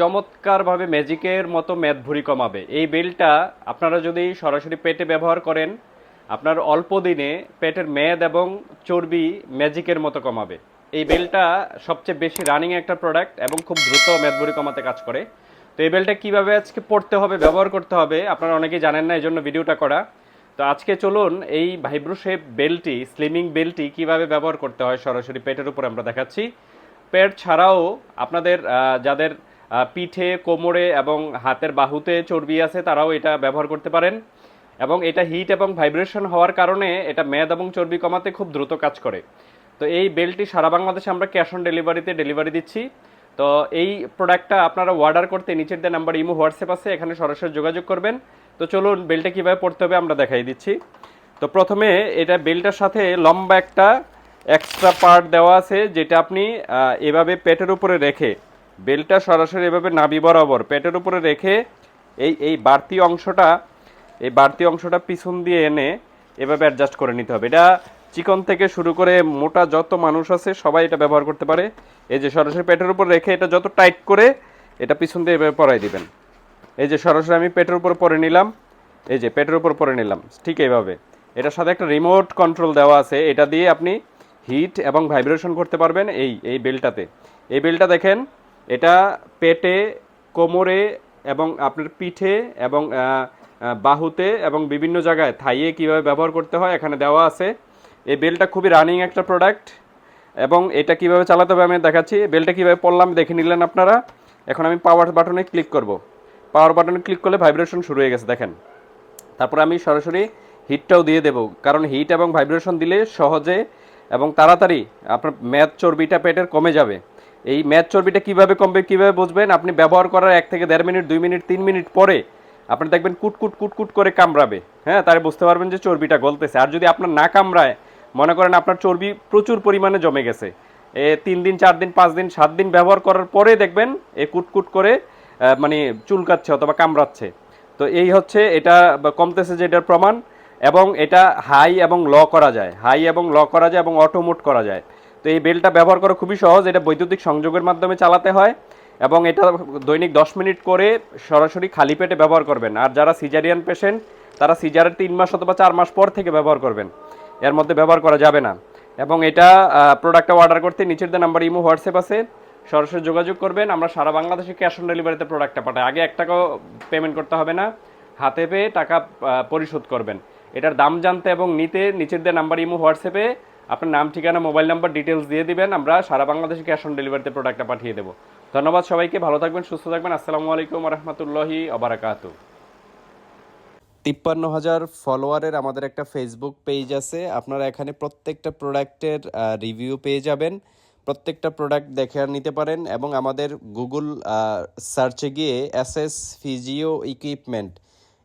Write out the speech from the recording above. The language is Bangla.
চমৎকারভাবে ম্যাজিকের মতো মেদ ভুঁড়ি কমাবে। এই বেলটা আপনারা যদি সরাসরি পেটে ব্যবহার করেন, আপনার অল্প দিনে পেটের মেদ এবং চর্বি ম্যাজিকের মতো কমাবে। এই বেলটা সবচেয়ে বেশি রানিং একটা প্রোডাক্ট এবং খুব দ্রুত মেদ ভুঁড়ি কমাতে কাজ করে। তো এই বেলটা কীভাবে আজকে পড়তে হবে, ব্যবহার করতে হবে, আপনারা অনেকেই জানেন না এই জন্য ভিডিওটা করা। তো আজকে চলুন এই ভাইব্রো শেপ বেলটি, স্লিমিং বেলটি কীভাবে ব্যবহার করতে হয় সরাসরি পেটের উপর আমরা দেখাচ্ছি। পেট ছাড়াও আপনাদের যাদের পিঠে, কোমরে এবং হাতের বাহুতে চর্বি আছে, তারাও এটা ব্যবহার করতে পারেন। এবং এটা হিট এবং ভাইব্রেশন হওয়ার কারণে এটা মেদ এবং চর্বি কমাতে খুব দ্রুত কাজ করে। তো এই বেলটি সারা বাংলাদেশে আমরা ক্যাশ অন ডেলিভারিতে ডেলিভারি দিচ্ছি। তো এই প্রোডাক্টটা আপনারা অর্ডার করতে নিচের দিয়ে নাম্বার ইমো, হোয়াটসঅ্যাপ আছে, এখানে সরাসরি যোগাযোগ করবেন। তো চলুন, বেলটা কীভাবে পড়তে হবে আমরা দেখাই দিচ্ছি। তো প্রথমে এটা বেলটার সাথে লম্বা একটা এক্সট্রা পার্ট দেওয়া আছে, যেটা আপনি এভাবে পেটের উপরে রেখে বেলটা সরাসরি এভাবে নাবি বরাবর পেটের উপরে রেখে এই এই বাড়তি অংশটা, এই বাড়তি অংশটা পিছন দিয়ে এনে এভাবে অ্যাডজাস্ট করে নিতে হবে। এটা চিকন থেকে শুরু করে মোটা যত মানুষ আছে সবাই এটা ব্যবহার করতে পারে। এই যে সরাসরি পেটের উপর রেখে এটা যত টাইট করে এটা পিছন দিয়ে এভাবে পরাই দিবেন। এই যে সরাসরি আমি পেটের উপর পরে নিলাম। এই যে পেটের উপর পরে নিলাম, ঠিক এইভাবে। এটার সাথে একটা রিমোট কন্ট্রোল দেওয়া আছে। এটা দিয়ে আপনি হিট এবং ভাইব্রেশন করতে পারবেন এই এই বেলটাতে। এই বেলটা দেখেন এটা পেটে, কোমরে এবং আপনার পিঠে এবং বাহুতে এবং বিভিন্ন জায়গায় থাইয়ে কীভাবে ব্যবহার করতে হয় এখানে দেওয়া আছে। এই বেলটা খুবই রানিং একটা প্রোডাক্ট এবং এটা কীভাবে চালাতে হবে আমি দেখাচ্ছি। বেলটা কীভাবে পড়লাম দেখে নিলেন আপনারা। এখন আমি পাওয়ার বাটনে ক্লিক করব। পাওয়ার বাটনে ক্লিক করলে ভাইব্রেশন শুরু হয়ে গেছে, দেখেন। তারপর আমি সরাসরি হিটটাও দিয়ে দেব, কারণ হিট এবং ভাইব্রেশন দিলে সহজে এবং তাড়াতাড়ি আপনার ম্যাথ চর্বিটা পেটের কমে যাবে। এই ম্যাচ চর্বিটা কীভাবে কমবে, কীভাবে বুঝবেন আপনি ব্যবহার করার এক থেকে দেড় মিনিট, দুই মিনিট, তিন মিনিট পরে আপনি দেখবেন কুটকুট কুটকুট করে কামড়াবে। হ্যাঁ তাহলে বুঝতে পারবেন যে চর্বিটা গলতেছে। আর যদি আপনার না কামড়ায়, মনে করেন আপনার চর্বি প্রচুর পরিমাণে জমে গেছে, এ তিন দিন, চার দিন, পাঁচ দিন, সাত দিন ব্যবহার করার পরে দেখবেন এ কুটকুট করে মানে চুলকাচ্ছে অথবা কামড়াচ্ছে। তো এই হচ্ছে, এটা কমতেছে যে এটার প্রমাণ এবং এটা হাই এবং ল করা যায়। হাই এবং ল করা যায় এবং অটোমোট করা যায়। তো এই বেলটা ব্যবহার করা খুবই সহজ। এটা বৈদ্যুতিক সংযোগের মাধ্যমে চালাতে হয় এবং এটা দৈনিক দশ মিনিট করে সরাসরি খালি পেটে ব্যবহার করবেন। আর যারা সিজারিয়ান পেশেন্ট তারা সিজারের তিন মাস অথবা চার মাস পর থেকে ব্যবহার করবেন। এর মধ্যে ব্যবহার করা যাবে না। এবং এটা প্রোডাক্টটা অর্ডার করতে নিচের যে নাম্বার ইমো, হোয়াটসঅ্যাপ আছে। সরাসরি যোগাযোগ করবেন। আমরা সারা বাংলাদেশে ক্যাশ অন ডেলিভারিতে প্রোডাক্টটা পাঠাই। আগে এক টাকাও পেমেন্ট করতে হবে না। হাতে পেয়ে টাকা পরিশোধ করবেন। এটার দাম জানতে এবং নিতে নিচের দিয়ে নাম্বার ইমো, হোয়াটসঅ্যাপে আপনার নাম, ঠিকানা, মোবাইল নাম্বার ডিটেলস দিয়ে দিবেন, আমরা সারা বাংলাদেশে ক্যাশ অন ডেলিভারিতে প্রোডাক্টটা পাঠিয়ে দেবো। ধন্যবাদ সবাইকে, ভালো থাকবেন, সুস্থ থাকবেন, আসসালামু আলাইকুম রহমতুল্লাহি আবরাকাতু তিপ্পান্ন হাজার ফলোয়ারের আমাদের একটা ফেসবুক পেজ আছে, আপনারা এখানে প্রত্যেকটা প্রোডাক্টের রিভিউ পেয়ে যাবেন। প্রত্যেকটা প্রোডাক্ট দেখে আর নিতে পারেন এবং আমাদের গুগল সার্চে গিয়ে এস এস ফিজিও ইকুইপমেন্ট